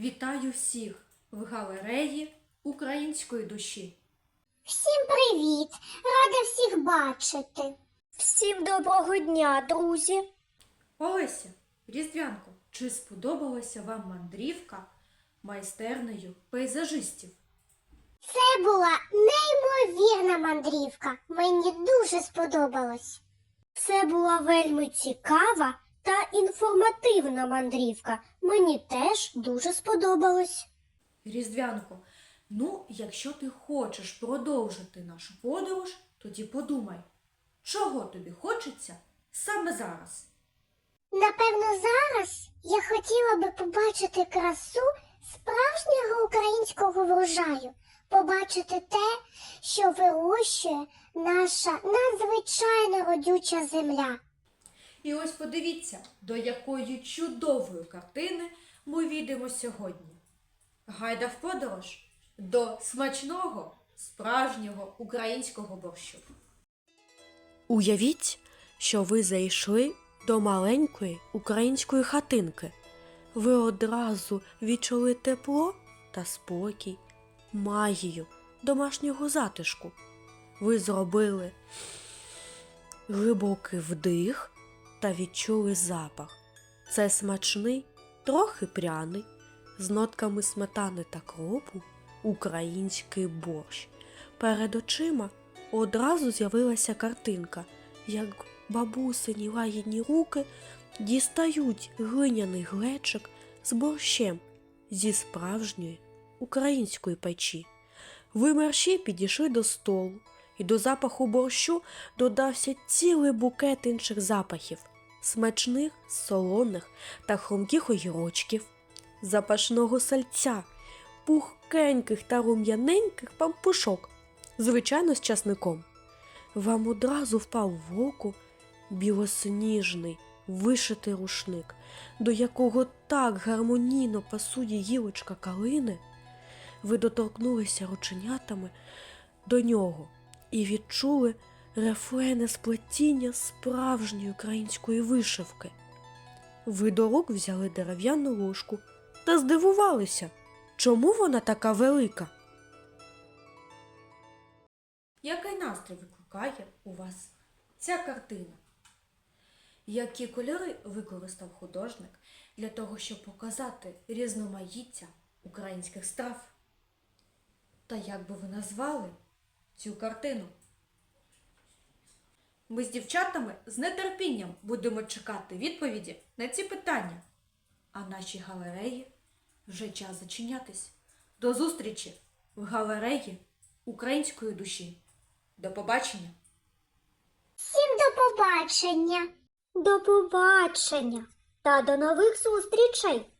Вітаю всіх в галереї української душі. Всім привіт! Рада всіх бачити. Всім доброго дня, друзі! Олеся, Різдвянко, чи сподобалася вам мандрівка майстернею пейзажистів? Це була неймовірна мандрівка. Мені дуже сподобалось. Це була вельми цікава та інформативна мандрівка. Мені теж дуже сподобалось. Різдвянко, ну, якщо ти хочеш продовжити нашу подорож, тоді подумай, чого тобі хочеться саме зараз. Напевно, зараз я хотіла би побачити красу справжнього українського врожаю, побачити те, що вирощує наша надзвичайно родюча земля. І ось подивіться, до якої чудової картини ми відемо сьогодні. Гайда в подорож до смачного справжнього українського борщу. Уявіть, що ви зайшли до маленької української хатинки. Ви одразу відчули тепло та спокій, магію домашнього затишку. Ви зробили глибокий вдих та відчули запах. Це смачний, трохи пряний, з нотками сметани та кропу український борщ. Перед очима одразу з'явилася картинка, як бабусині лагідні руки дістають глиняний глечик з борщем зі справжньої української печі. Ви мерші підійшли до столу, і до запаху борщу додався цілий букет інших запахів смачних, солоних та хрумких огірочків, запашного сальця, пухкеньких та рум'яненьких пампушок, звичайно, з часником. Вам одразу впав в око білосніжний, вишитий рушник, до якого так гармонійно пасує гілочка калини. Ви доторкнулися рученятами до нього і відчули рефлене сплетіння справжньої української вишивки. Ви до рук взяли дерев'яну ложку та здивувалися, чому вона така велика. Який настрій викликає у вас ця картина? Які кольори використав художник для того, щоб показати різноманіття українських страв? Та як би ви назвали цю картину? Ми з дівчатами з нетерпінням будемо чекати відповіді на ці питання. А нашій галереї вже час зачинятись. До зустрічі в галереї української душі. До побачення! Всім до побачення! До побачення та до нових зустрічей!